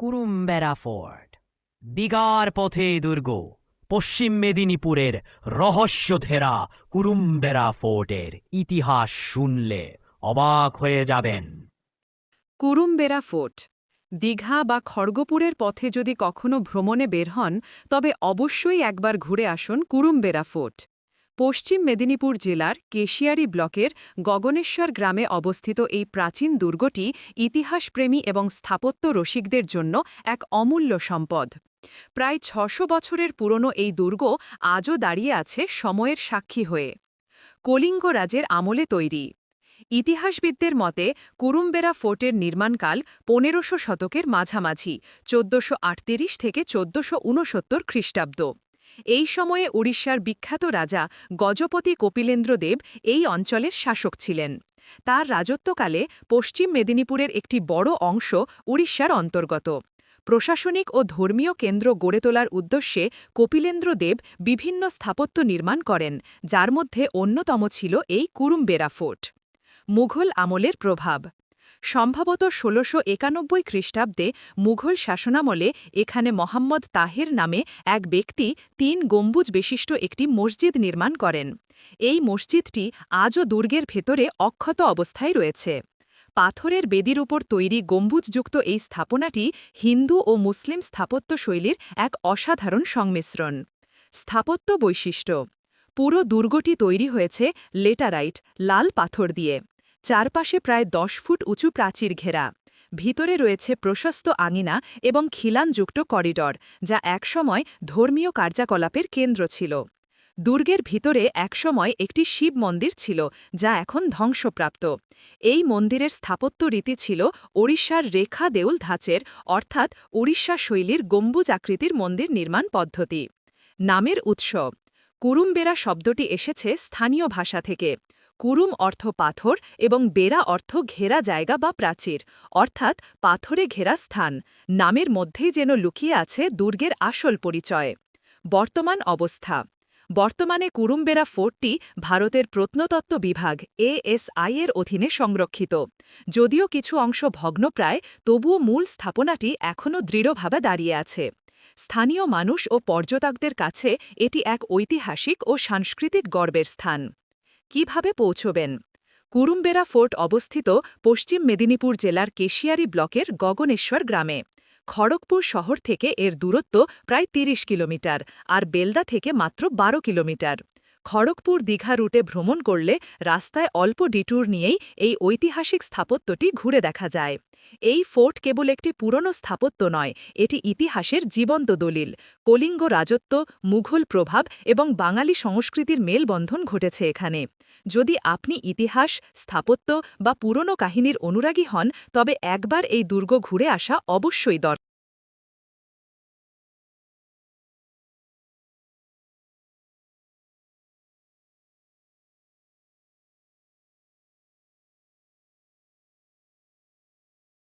কুরুম্বেরা fort দিগার পথে দুর্গ, পশ্চিম মেদিনীপুরের রহস্যধেরা কুরুম্বেরা ফোর্টের ইতিহাস শুনলে অবাক হয়ে যাবেন। কুরুম্বেরা ফোর্ট দীঘা বা খড়গপুরের পথে যদি কখনো ভ্রমণে বের হন, তবে অবশ্যই একবার ঘুরে আসুন কুরুম্বেরা ফোর্ট পশ্চিম মেদিনীপুর জেলার কেশিয়ারি ব্লকের গগনেশ্বর গ্রামে অবস্থিত এই প্রাচীন দুর্গটি ইতিহাসপ্রেমী এবং স্থাপত্য রসিকদের জন্য এক অমূল্য সম্পদ। প্রায় ছশো বছরের পুরনো এই দুর্গ আজও দাঁড়িয়ে আছে সময়ের সাক্ষী হয়ে। কলিঙ্গ রাজের আমলে তৈরি। ইতিহাসবিদদের মতে, কুরুম্বেরা ফোর্টের নির্মাণকাল পনেরোশো শতকের মাঝামাঝি, চোদ্দশো থেকে চোদ্দশো খ্রিস্টাব্দ। এই সময়ে উড়িষ্যার বিখ্যাত রাজা গজপতি কপিলেন্দ্রদেব এই অঞ্চলের শাসক ছিলেন। তার রাজত্বকালে পশ্চিম মেদিনীপুরের একটি বড় অংশ উড়িষ্যার অন্তর্গত। প্রশাসনিক ও ধর্মীয় কেন্দ্র গড়ে তোলার উদ্দেশ্যে কপিলেন্দ্রদেব বিভিন্ন স্থাপত্য নির্মাণ করেন, যার মধ্যে অন্যতম ছিল এই কুরুম্বেরা ফোর্ট। মুঘল আমলের প্রভাব সম্ভবত ষোলশো একানব্বই খ্রিস্টাব্দে মুঘল শাসনামলে এখানে মোহাম্মদ তাহের নামে এক ব্যক্তি তিন গম্বুজ বিশিষ্ট একটি মসজিদ নির্মাণ করেন। এই মসজিদটি আজও দুর্গের ভেতরে অক্ষত অবস্থায় রয়েছে। পাথরের বেদির উপর তৈরি গম্বুজযুক্ত এই স্থাপনাটি হিন্দু ও মুসলিম স্থাপত্য শৈলীর এক অসাধারণ সংমিশ্রণ। স্থাপত্য বৈশিষ্ট্য। পুরো দুর্গটি তৈরি হয়েছে লেটারাইট, লাল পাথর দিয়ে। চারপাশে প্রায় দশ ফুট উঁচু প্রাচীর ঘেরা। ভিতরে রয়েছে প্রশস্ত আঙিনা এবং খিলানযুক্ত করিডর, যা একসময় ধর্মীয় কার্যকলাপের কেন্দ্র ছিল। দুর্গের ভিতরে একসময় একটি শিব মন্দির ছিল, যা এখন ধ্বংসপ্রাপ্ত। এই মন্দিরের স্থাপত্য রীতি ছিল ওড়িশার রেখা দেউল ধাঁচের, অর্থাৎ উড়িষ্যা শৈলীর গম্বুজ আকৃতির মন্দির নির্মাণ পদ্ধতি। নামের উৎস। কুরুম্বেরা শব্দটি এসেছে স্থানীয় ভাষা থেকে। কুরুম অর্থ পাথর এবং বেড়া অর্থ ঘেরা জায়গা বা প্রাচীর, অর্থাৎ পাথরে ঘেরা স্থান, নামের মধ্যেই যেন লুকিয়ে আছে দুর্গের আসল পরিচয়। বর্তমান অবস্থা। বর্তমানে কুরুম্বেরা ফোর্টটি ভারতের প্রত্নতত্ত্ব বিভাগ, এএসআই এর অধীনে সংরক্ষিত। যদিও কিছু অংশ ভগ্নপ্রায়, তবুও মূল স্থাপনাটি এখনও দৃঢ়ভাবে দাঁড়িয়ে আছে। স্থানীয় মানুষ ও পর্যটকদের কাছে এটি এক ঐতিহাসিক ও সাংস্কৃতিক গর্বের স্থান। কীভাবে পৌঁছবেন? কুরুম্বেরা ফোর্ট অবস্থিত পশ্চিম মেদিনীপুর জেলার কেশিয়ারি ব্লকের গগনেশ্বর গ্রামে। খড়গপুর শহর থেকে এর দূরত্ব প্রায় ৩০ কিলোমিটার আর বেলদা থেকে মাত্র ১২ কিলোমিটার। খড়গপুর দীঘা রুটে ভ্রমণ করলে রাস্তায় অল্প ডিটুর নিয়েই এই ঐতিহাসিক স্থাপত্যটি ঘুরে দেখা যায়। এই ফোর্ট কেবল একটি পুরনো স্থাপত্য নয়, এটি ইতিহাসের জীবন্ত দলিল। কলিঙ্গ রাজত্ব, মুঘল প্রভাব এবং বাঙালি সংস্কৃতির মেলবন্ধন ঘটেছে এখানে। যদি আপনি ইতিহাস, স্থাপত্য বা পুরনো কাহিনীর অনুরাগী হন, তবে একবার এই দুর্গ ঘুরে আসা অবশ্যই দরকার